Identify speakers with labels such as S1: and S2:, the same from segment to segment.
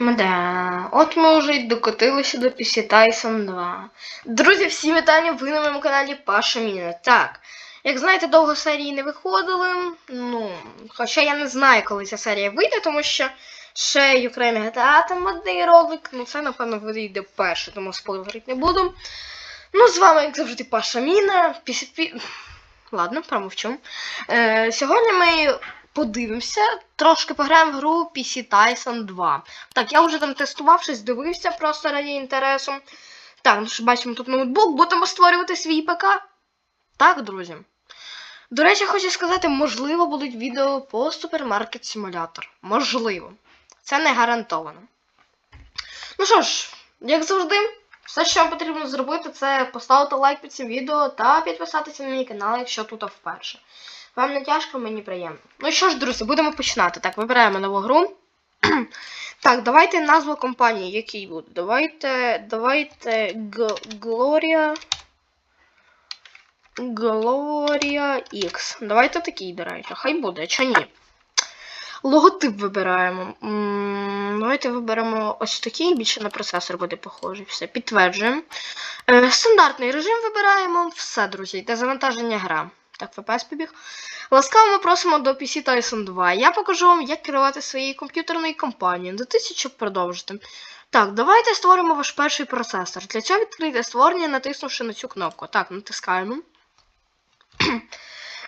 S1: Да, от ми вже й докотилися до PC Tyson 2. Друзі, всі вітання, ви на моєму каналі Паша Міна. Так, як знаєте, довго серії не виходили. Ну, хоча я не знаю, коли ця серія вийде, тому що ще Ukraine GTA там один ролик. Ну, це, напевно, вийде перше, тому спойлерити не буду. Ну, з вами, як завжди, Паша Міна. PCP... Ладно, промовчу. Е, сьогодні ми подивимося, трошки пограємо в гру PC Tyson 2. Так, я вже там тестував щось, дивився просто раді інтересу. Так, ну що бачимо тут ноутбук, будемо створювати свій ПК. Так, друзі. До речі, хочу сказати, можливо, будуть відео по супермаркет симулятор. Можливо. Це не гарантовано. Ну що ж, як завжди, все, що вам потрібно зробити, це поставити лайк під цим відео та підписатися на мій канал, якщо тут вперше. Вам не тяжко, мені приємно. Ну що ж, друзі, будемо починати. Так, вибираємо нову гру. так, давайте назву компанії, який буде. Давайте. Давайте Gloria. Gloria X. Давайте такий, до речі. Хай буде, чи ні. Логотип вибираємо. Давайте виберемо ось такий, більше на процесор буде похожий. Все, підтверджуємо. Е, стандартний режим вибираємо. Все, друзі, йде завантаження гра. Так, ВПС побіг. Ласкаво ми просимо до PC Tyson 2. Я покажу вам, як керувати своєю комп'ютерною компанією. До тисяч, щоб продовжити. Так, давайте створимо ваш перший процесор. Для цього відкрийте створення, натиснувши на цю кнопку. Так, натискаємо.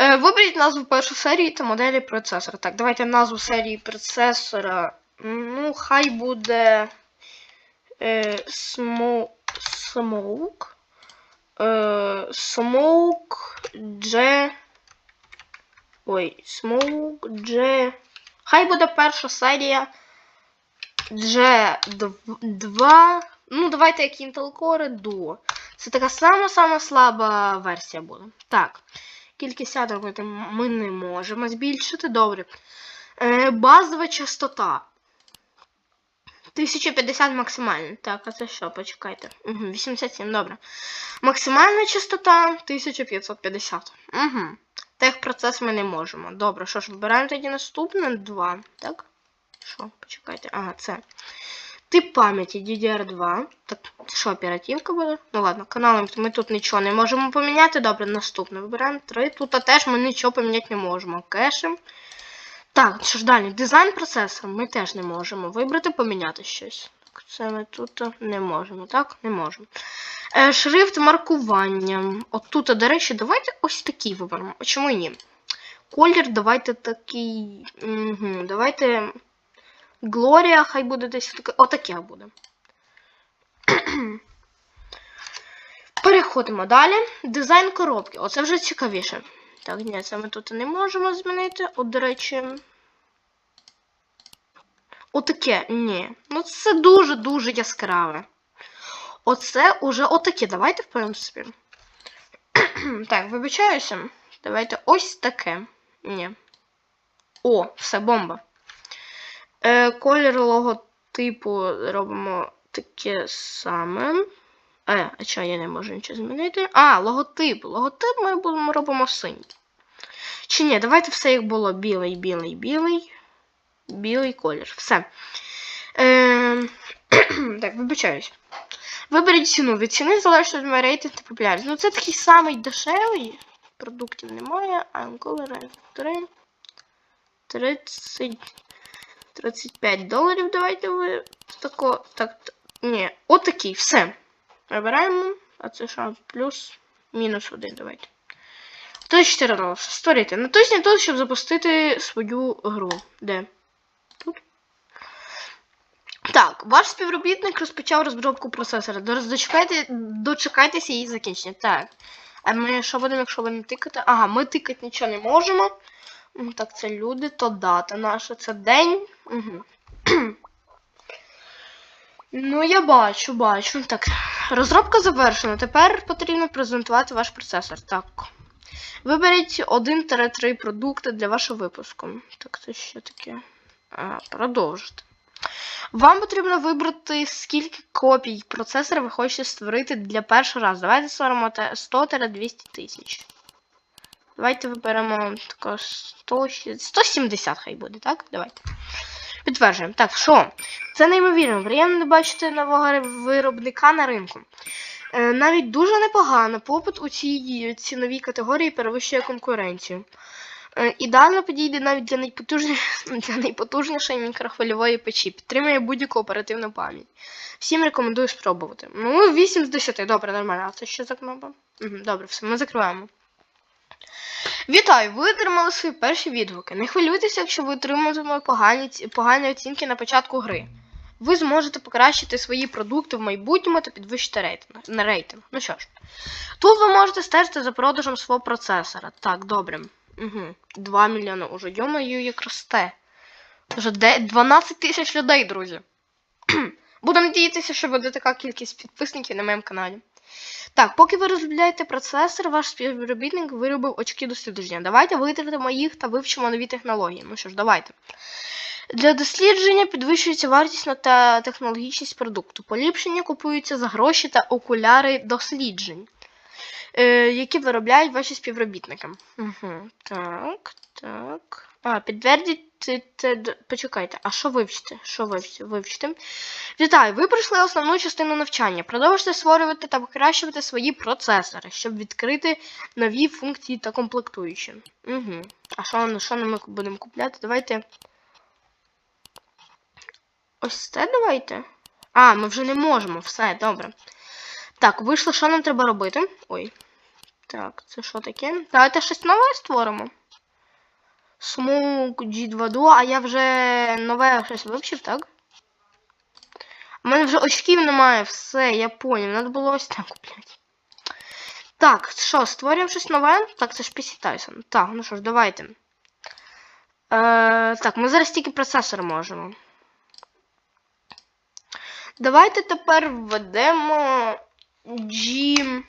S1: Е, Виберіть назву першої серії та моделі процесора. Так, давайте назву серії процесора. Ну, хай буде. Е. Е, Smoke G. Ой, Smoke G. Хай буде перша серія G2. Ну, давайте як Intel Core Duo. Це така сама-сама слаба версія буде. Так. Кількість ядер ми не можемо збільшити. Добре. Е, базова частота. 1050 максимальна. Так, а це що? Почекайте. Угу, 87, добре. Максимальна частота 1550. Угу. Техпроцес ми не можемо. Добре, що ж, вибираємо тоді наступне 2. Так? Що? Почекайте. Ага, це. Тип пам'яті DDR2. Так, що, оперативка буде? Ну ладно, каналом ми тут нічого не можемо поміняти. Добре, наступне. Вибираємо 3. Тут теж ми нічого поміняти не можемо. Кешем. Так, що ж далі? Дизайн процесора ми теж не можемо вибрати, поміняти щось. Це ми тут не можемо, так? Не можемо. Е, шрифт маркування. От тут, до речі, давайте ось такий виберемо. Чому ні? Колір давайте такий. Угу, давайте. Глорія, хай буде десь таке. Отаке буде. Переходимо далі. Дизайн коробки. Оце вже цікавіше. Так, ні, це ми тут не можемо змінити. От, до речі. Отаке, ні. Ну це дуже-дуже яскраве. Оце уже отаке. Давайте, в принципі. так, вибачаюся. Давайте ось таке. Ні. О, все, бомба. Е, колір логотипу робимо таке саме. Е, а чого я не можу нічого змінити? А, логотип. Логотип ми будемо робимо синій. Чи ні, давайте все як було білий, білий, білий. Білий колір. Все. Е, так, вибачаюсь. Виберіть ціну. Від ціни залежить від рейтинг та популярність. Ну, це такий самий дешевий. Продуктів немає. А колір 3. 30. 35 доларів. Давайте ви. Тако. Так. Ні. Отакий. Все. Вибираємо. А це що? Плюс. Мінус один. Давайте. 34 доларів. Створити. Натисніть тут, щоб запустити свою гру. Де? Тут. Так, ваш співробітник розпочав розробку процесора. Дочекайте, дочекайтеся її закінчення. Так. А ми що будемо, якщо не тикати? Ага, ми тикати нічого не можемо. Так, це люди, то дата наша, це день. Угу. Ну, я бачу, бачу. Так, розробка завершена. Тепер потрібно презентувати ваш процесор. Так. Виберіть 1-3 продукти для вашого випуску. Так, це що таке? А, продовжити. Вам потрібно вибрати, скільки копій процесора ви хочете створити для першого разу. Давайте створимо 100-200 тисяч. Давайте виберемо тако 100, 170 хай буде, так? Давайте. Підтверджуємо. Так, що? Це неймовірно. Приємно бачити нового виробника на ринку. Е, навіть дуже непогано. Попит у цій ціновій категорії перевищує конкуренцію. Е, ідеально підійде навіть для, найпотужні... для найпотужнішої мікрохвильової печі. Підтримує будь-яку оперативну пам'ять. Всім рекомендую спробувати. Ну, 8 з 10. Добре, нормально. А це що за кнопка? Угу, добре, все, ми закриваємо. Вітаю! Ви отримали свої перші відгуки. Не хвилюйтеся, якщо ви отриматимете погані, погані оцінки на початку гри. Ви зможете покращити свої продукти в майбутньому та підвищити рейтинг. На рейтинг. Ну що ж, тут ви можете стежити за продажем свого процесора. Так, добре. Угу. 2 мільйони уже. Йомаю, як росте. Вже 12 тисяч людей, друзі. Буду надіятися, що буде така кількість підписників на моєму каналі. Так, поки ви розробляєте процесор, ваш співробітник виробив очки дослідження. Давайте витратимо їх та вивчимо нові технології. Ну що ж, давайте. Для дослідження підвищується вартість та технологічність продукту. Поліпшення купуються за гроші та окуляри досліджень, е, які виробляють ваші співробітники. Угу. Так, так. А, підтвердіть це, це. Почекайте, а що вивчити? Що вивчити? Вітаю! Ви пройшли основну частину навчання. Продовжуйте створювати та покращувати свої процесори, щоб відкрити нові функції та комплектуючі. Угу. А що, що ми будемо купляти? Давайте. Ось це давайте. А, ми вже не можемо. Все, добре. Так, вийшло, що нам треба робити? Ой. Так, це що таке? Давайте щось нове створимо. Smoke G2 а я вже нове щось вивчив, так? У мене вже очків немає, все, я поняв. Надо було ось так купляти. Так, що, створюємо щось нове? Так, це ж PC Tyson. Так, ну що ж, давайте. Е, так, ми зараз тільки процесор можемо. Давайте тепер введемо G.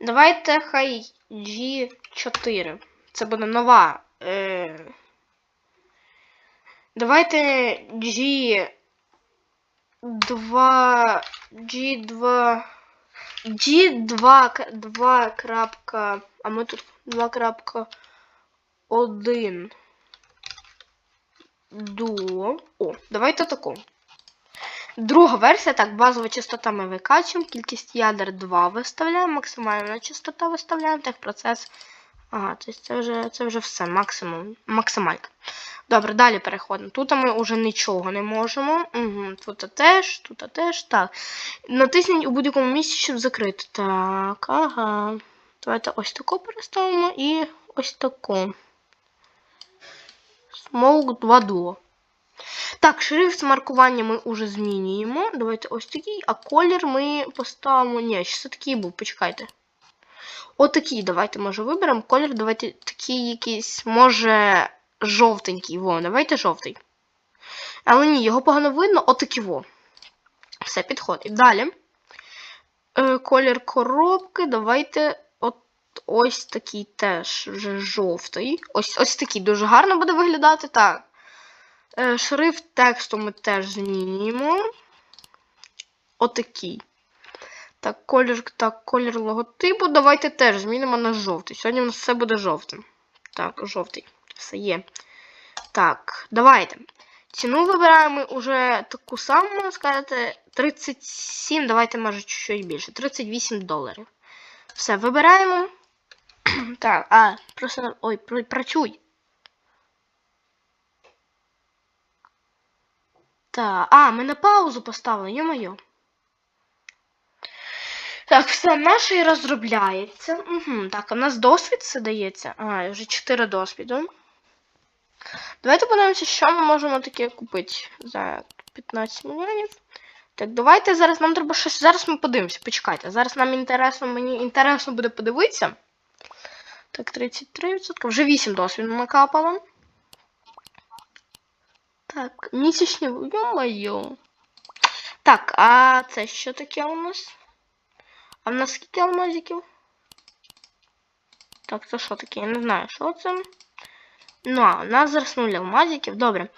S1: Давайте хай G4. Це буде нова. Е... Давайте G2. G2. G2. 2. крапка, А ми тут 2.1. Дуо. О, давайте таку. Друга версія, так, базова частота ми викачуємо, кількість ядер 2 виставляємо, максимальна частота виставляємо, техпроцес. Ага, це, вже, це вже все, максимум, максималька. Добре, далі переходимо. Тут ми вже нічого не можемо. Угу, тут теж, тут теж. Так. Натисніть у будь-якому місці, щоб закрити. Так, ага. Давайте ось таку переставимо і ось таку. Smoke 2 Duo. Так, шрифт маркування ми вже змінюємо. Давайте ось такий, а колір ми поставимо. Ні, ще такий був, почекайте. Отакий, давайте, може, виберемо. Колір, давайте такий якийсь, може, жовтенький. Во, давайте жовтий. Але ні, його погано видно, отакий во. Все, підходить. Далі. Е, колір коробки, давайте ось такий теж вже жовтий. Ось ось такий дуже гарно буде виглядати. Так. Е, Шрифт тексту ми теж змінюємо. Отакий. Так, колір, так, колір логотипу. Давайте теж змінимо на жовтий. Сьогодні у нас все буде жовтим. Так, жовтий. Все є. Так, давайте. Ціну вибираємо уже таку саму, сказати, 37, давайте, може, чуть більше. 38 доларів. Все, вибираємо. Так, а, просто. Ой, пр- працюй. Так, а, ми на паузу поставили, йо-моє. Так, все, наше і розробляється. Угу, так, у нас досвід це дається. А, вже 4 досвіду. Давайте подивимося, що ми можемо таке купити за 15 мільйонів. Так, давайте зараз нам треба щось. Зараз ми подивимося. Почекайте. Зараз нам інтересно, мені інтересно буде подивитися. Так, 33%. Вже 8 досвіду накапало. Так, місячні. Йо-моє. Так, а це що таке у нас? А в нас скільки алмазиків? Так, це що таке? Я не знаю, що це. Ну, а, нас зараз 0 алмазиків, добре.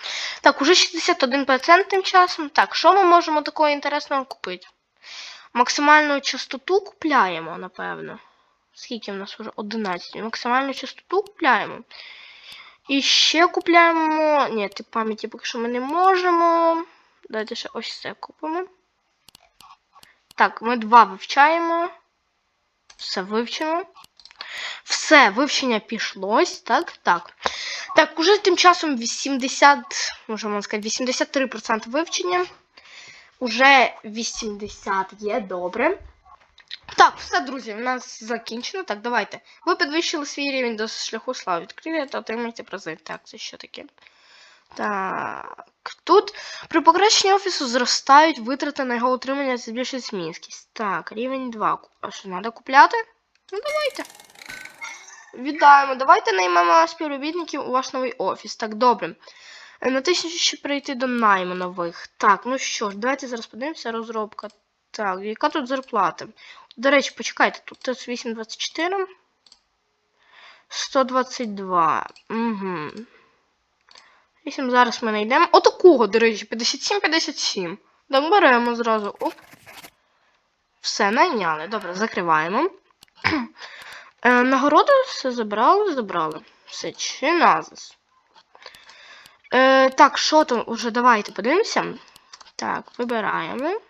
S1: Так, уже 61% тим часом. Так, що ми можемо такого інтересного купити? Максимальну частоту купляємо, напевно. Скільки в нас вже? 11. Максимальну частоту купляємо. І ще купляємо. Ні, ти пам'яті поки що ми не можемо. Давайте ще ось це купимо. Так, ми два вивчаємо. Все вивчимо. Все, вивчення пішлось, так? Так. Так, уже тим часом 80, можемо сказати, 83% вивчення. Уже 80 є, добре. Так, все, друзі, у нас закінчено. Так, давайте. Ви підвищили свій рівень до шляху слави. Відкрили та отримайте призи. Так, це що таке? Так. Тут при покращенні офісу зростають витрати на його утримання та збільшується міськість. Так, рівень 2. А що, треба купляти? Ну, давайте. Вітаємо. Давайте наймемо співробітників у ваш новий офіс. Так, добре. Е, Натисніть, щоб перейти до найму нових. Так, ну що ж, давайте зараз подивимося. Розробка. Так, яка тут зарплата? До речі, почекайте, тут 824. 122. Угу. 8 зараз ми знайдемо. Отакого, до речі, 57-57. Так, беремо зразу. Оп. Все, найняли. Добре, закриваємо. Е, нагороду все забрали, забрали. Все, чи назис. Е, так, що там уже давайте подивимося. Так, вибираємо.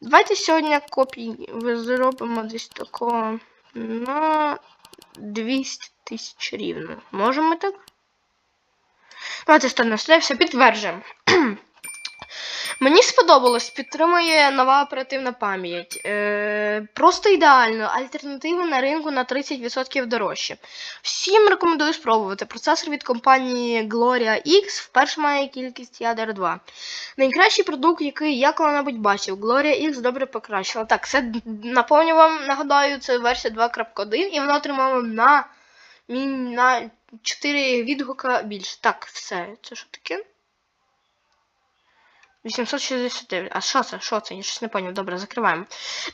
S1: Давайте сьогодні копії зробимо десь такого на 200 тисяч рівно. Можемо так? Сюди, все підтверджуємо. Мені сподобалось, підтримує нова оперативна пам'ять. Е, просто ідеально. Альтернативи на ринку на 30% дорожче. Всім рекомендую спробувати. Процесор від компанії Gloria X вперше має кількість ядер 2. Найкращий продукт, який я коли-небудь бачив. Gloria X добре покращила. Так, це наповню вам, нагадаю, це версія 2.1 і вона отримала на, на 4 відгука більше. Так, все. Це що таке? 869. А що це? Що це? Я щось не поняв. Добре, закриваємо.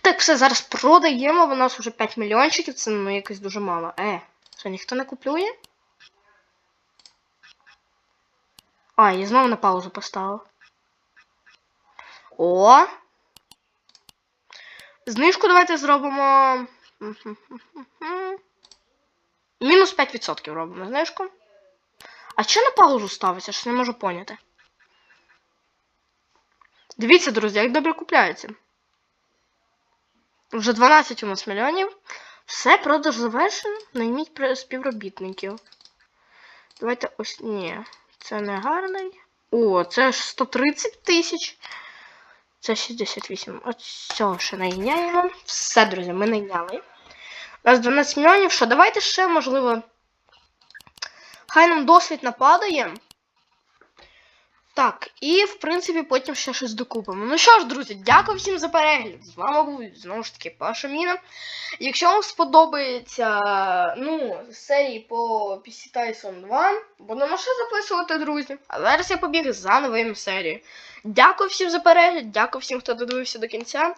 S1: Так, все, зараз продаємо. У нас вже 5 мільйончиків, це ну якось дуже мало. Е, що ніхто не куплює? А, я знову на паузу поставив. О! Знижку давайте зробимо. Мінус 5% робимо знижку. А що на паузу ставиться? Що не можу поняти. Дивіться, друзі, як добре купляється. Вже 12 у нас мільйонів. Все, продаж завершено. Найміть співробітників. Давайте ось. Ні, це не гарний. О, це ж 130 тисяч. Це 68. Ось цього ще найняємо. Все, друзі, ми найняли. У нас 12 мільйонів. Що, давайте ще, можливо. Хай нам досвід нападає. Так, і в принципі потім ще щось докупимо. Ну що ж, друзі, дякую всім за перегляд. З вами був знову ж таки Паша Міна. Якщо вам сподобається ну, серії по PC Tyson 2, будемо ще записувати, друзі. А зараз я побіг за новими серією. Дякую всім за перегляд, дякую всім, хто додивився до кінця.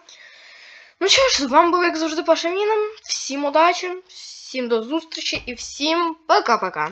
S1: Ну що ж, з вами був, як завжди, Паша Міна. Всім удачі, всім до зустрічі і всім пока-пока.